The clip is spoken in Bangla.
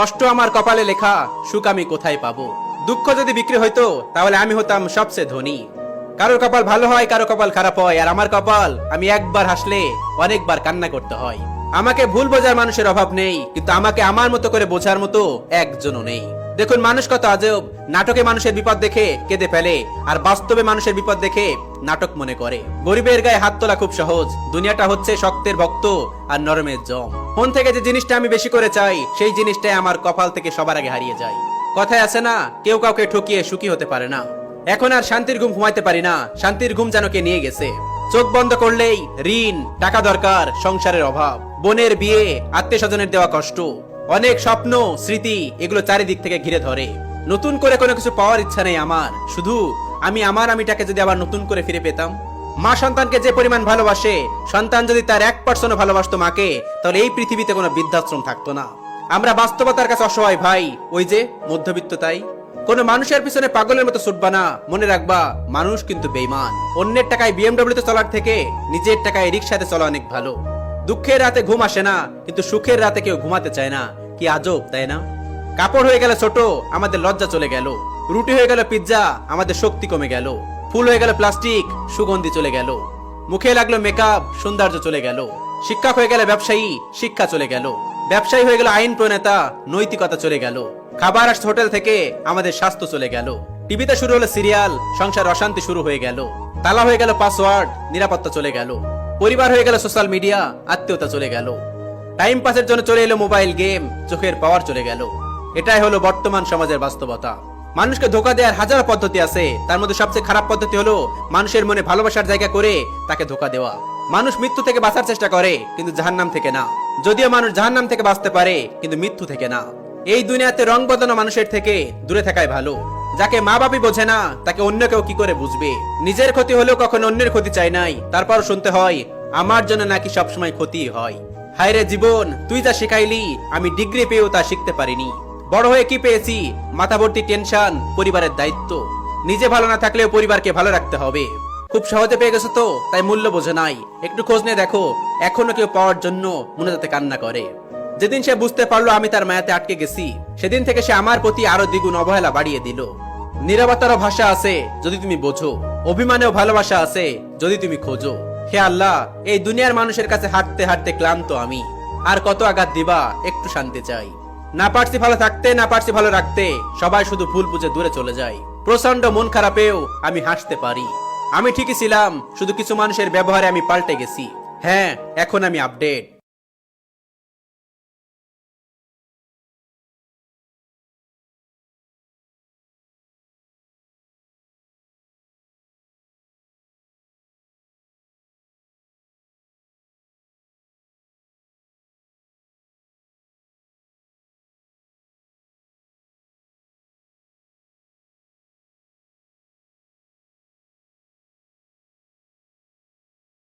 কষ্ট আমার কপালে লেখা, সুখ আমি কোথায় পাবো? দুঃখ যদি বিক্রি হইতো, তাহলে আমি হতাম সবচেয়ে ধনী। কারোর কপাল ভালো হয়, কারও কপাল খারাপ হয়, আর আমার কপাল, আমি একবার হাসলে অনেকবার কান্না করতে হয়। আমাকে ভুল বোঝার মানুষের অভাব নেই, কিন্তু আমাকে আমার মতো করে বোঝার মতো একজনও নেই। দেখুন, মানুষ কত আজব। নাটকে মানুষের বিপদ দেখে কেঁদে ফেলে, আর বাস্তবে মানুষের বিপদ দেখে নাটক মনে করে। গরিবের গায়ে হাত তোলা খুব সহজ। দুনিয়াটা হচ্ছে শক্তের ভক্ত আর নরমের জম। ফোন থেকে যে জিনিসটা আমি বেশি করে চাই, সেই জিনিসটাই আমার কপাল থেকে সবার আগে হারিয়ে যায়। কথায় আছে না, কেউ কাউকে ঠকিয়ে সুখী হতে পারে না। এখন আর শান্তির ঘুম ঘুমাইতে পারি না, শান্তির ঘুম যেন কে নিয়ে গেছে। চোখ বন্ধ করলেই ঋণ, টাকা দরকার, সংসারের অভাব, বোনের বিয়ে আত্মীয় স্বজনের দেওয়া কষ্ট। অনেক স্বপ্ন, স্মৃতি, এগুলো চারিদিক থেকে ঘিরে ধরে। নতুন করে কোনো কিছু পাওয়ার ইচ্ছা নেই আমার। শুধু আমি আমার আমিটাকে যদি আবার নতুন করে ফিরে পেতাম মা সন্তানকে যে পরিমাণ ভালোবাসে, সন্তান যদি তার এক পার্সেন্টও ভালোবাসতো মাকে, তাহলে এই পৃথিবীতে কোনো বৃদ্ধাশ্রম থাকতো না। আমরা বাস্তবতার কাছে অসহায় ভাই, ওই যে মধ্যবিত্ত তাই। কোনো মানুষের পিছনে পাগলের মতো ছুটবা না, মনে রাখবা, মানুষ কিন্তু বেইমান অন্যের টাকায় বিএমডব্লিউ তে চলার থেকে নিজের টাকায় রিক্সাতে চলা অনেক ভালো। দুঃখের রাতে ঘুম আসে না, কিন্তু সুখের রাতে কেউ ঘুমাতে চায় না। কি আজব, তাই না? কাপড় হয়ে গেল ছোট, আমাদের লজ্জা চলে গেল। রুটি হয়ে গেল পিৎজা, আমাদের শক্তি কমে গেল। ফুল হয়ে গেল প্লাস্টিক, সুগন্ধি চলে গেল। মুখে লাগল মেকআপ সৌন্দর্য চলে গেল। শিক্ষক হয়ে গেল ব্যবসায়ী, শিক্ষা চলে গেল। ব্যবসায়ী হয়ে গেল আইন প্রণেতা, নৈতিকতা চলে গেল। খাবার আসছে হোটেল থেকে, আমাদের স্বাস্থ্য চলে গেল। টিভিতে শুরু হলো সিরিয়াল, সংসার অশান্তি শুরু হয়ে গেল। তালা হয়ে গেল পাসওয়ার্ড নিরাপত্তা চলে গেল। পরিবার হয়ে গেল সোশ্যাল মিডিয়া আত্মীয়তা চলে গেল। টাইম পাসের জন্য চলে এলো মোবাইল গেম চোখের পাওয়ার চলে গেল। এটাই হলো বর্তমান সমাজের বাস্তবতা। মানুষকে ধোকা দেওয়ার হাজার পদ্ধতি আছে। তার মধ্যে সবচেয়ে খারাপ পদ্ধতি হলো মানুষের মনে ভালোবাসার জায়গা করে তাকে ধোকা দেওয়া। মানুষ মৃত্যু থেকে বাঁচার চেষ্টা করে, কিন্তু জাহান্নাম থেকে না। যদিও মানুষ জাহান্নাম থেকে বাঁচতে পারে, কিন্তু মৃত্যু থেকে না। এই দুনিয়াতে রং বদলানো মানুষের থেকে দূরে থাকাই ভালো। যাকে মা বাপই বোঝে না, তাকে অন্য কেউ কি করে বুঝবে? নিজের ক্ষতি হলেও কখন অন্যের ক্ষতি চাই নাই। তারপর শুনতে হয়, আমার জন্য নাকি সবসময় ক্ষতি হয়। হায় রে জীবন, তুই যা শিখাইলি, আমি ডিগ্রি পেয়েও তা শিখতে পারিনি। বড় হয়ে কি পেয়েছি? মাথা ভর্তি টেনশন, পরিবারের দায়িত্ব। নিজে ভালো না থাকলেও পরিবারকে ভালো রাখতে হবে। খুব সহজে পেয়ে গেছো তো? তাই মূল্য বোঝে নাই। একটু খোঁজ নিয়ে দেখো। এখনও কেউ পাওয়ার জন্য মনে যাতে কান্না করে। যেদিন সে বুঝতে পারল আমি তার মায়াতে আটকে গেছি, সেদিন থেকে সে আমার প্রতি আরও দ্বিগুণ অবহেলা বাড়িয়ে দিল। নিরবতারও ভাষা আছে, যদি তুমি বোঝো। অভিমানেও ভালোবাসা আছে, যদি তুমি খোঁজো। হে আল্লাহ, এই দুনিয়ার মানুষের কাছে হাঁটতে হাঁটতে ক্লান্ত আমি। আর কত আঘাত দিবা, একটু শান্তি চাই। না পারছি ভালো থাকতে, না পারছি ভালো রাখতে, সবাই শুধু ভুল বুঝে দূরে চলে যায়। প্রচণ্ড মন খারাপেও আমি হাসতে পারি। আমি ঠিকই ছিলাম, শুধু কিছু মানুষের ব্যবহারে আমি পাল্টে গেছি। হ্যাঁ এখন আমি আপডেট